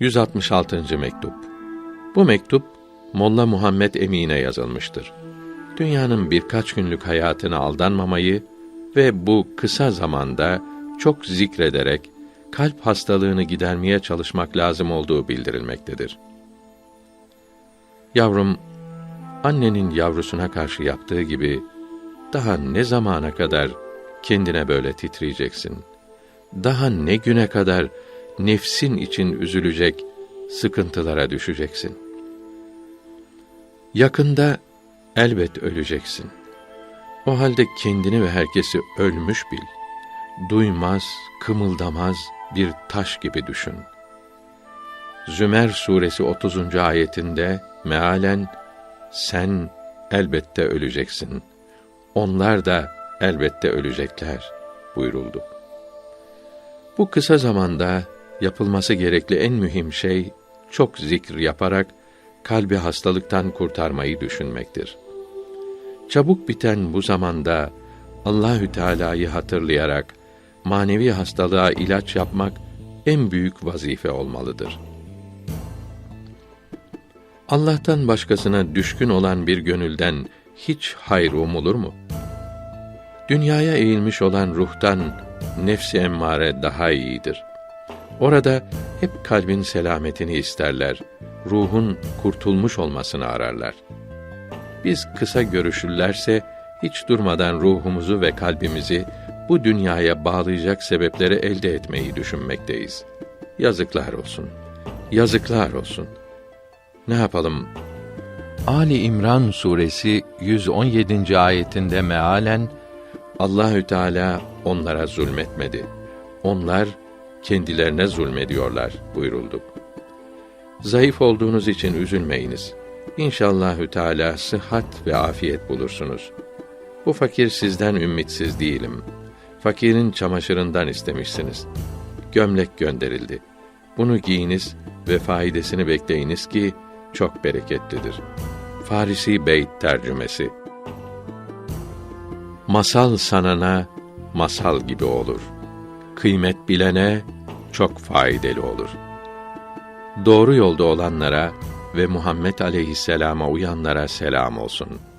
166. mektup. Bu mektup Molla Muhammed Emin'e yazılmıştır. Dünyanın birkaç günlük hayatına aldanmamayı ve bu kısa zamanda çok zikrederek kalp hastalığını gidermeye çalışmak lazım olduğu bildirilmektedir. Yavrum, annenin yavrusuna karşı yaptığı gibi daha ne zamana kadar kendine böyle titreyeceksin? Daha ne güne kadar nefsin için üzülecek, sıkıntılara düşeceksin? Yakında elbet öleceksin. O halde kendini ve herkesi ölmüş bil. Duymaz, kımıldamaz bir taş gibi düşün. Zümer suresi 30. ayetinde mealen sen elbette öleceksin. Onlar da elbette ölecekler buyuruldu. Bu kısa zamanda yapılması gerekli en mühim şey çok zikr yaparak kalbi hastalıktan kurtarmayı düşünmektir. Çabuk biten bu zamanda Allahü Teala'yı hatırlayarak manevi hastalığa ilaç yapmak en büyük vazife olmalıdır. Allah'tan başkasına düşkün olan bir gönülden hiç hayır umulur mu? Dünyaya eğilmiş olan ruhtan nefsi emmare daha iyidir. Orada hep kalbin selametini isterler, ruhun kurtulmuş olmasını ararlar. Biz kısa görüşürlerse hiç durmadan ruhumuzu ve kalbimizi bu dünyaya bağlayacak sebepleri elde etmeyi düşünmekteyiz. Yazıklar olsun. Yazıklar olsun. Ne yapalım? Ali İmran suresi 117. ayetinde mealen Allahü Teala onlara zulmetmedi. Onlar kendilerine zulmediyorlar buyuruldu. Zayıf olduğunuz için üzülmeyiniz. İnşallahü Teala sıhhat ve afiyet bulursunuz. Bu fakir sizden ümitsiz değilim. Fakirin çamaşırından istemişsiniz. Gömlek gönderildi. Bunu giyiniz ve faydasını bekleyiniz ki çok bereketlidir. Farisi Beyt tercümesi Masal sanana masal gibi olur. Kıymet bilene çok faydalı olur. Doğru yolda olanlara ve Muhammed aleyhisselama uyanlara selam olsun.''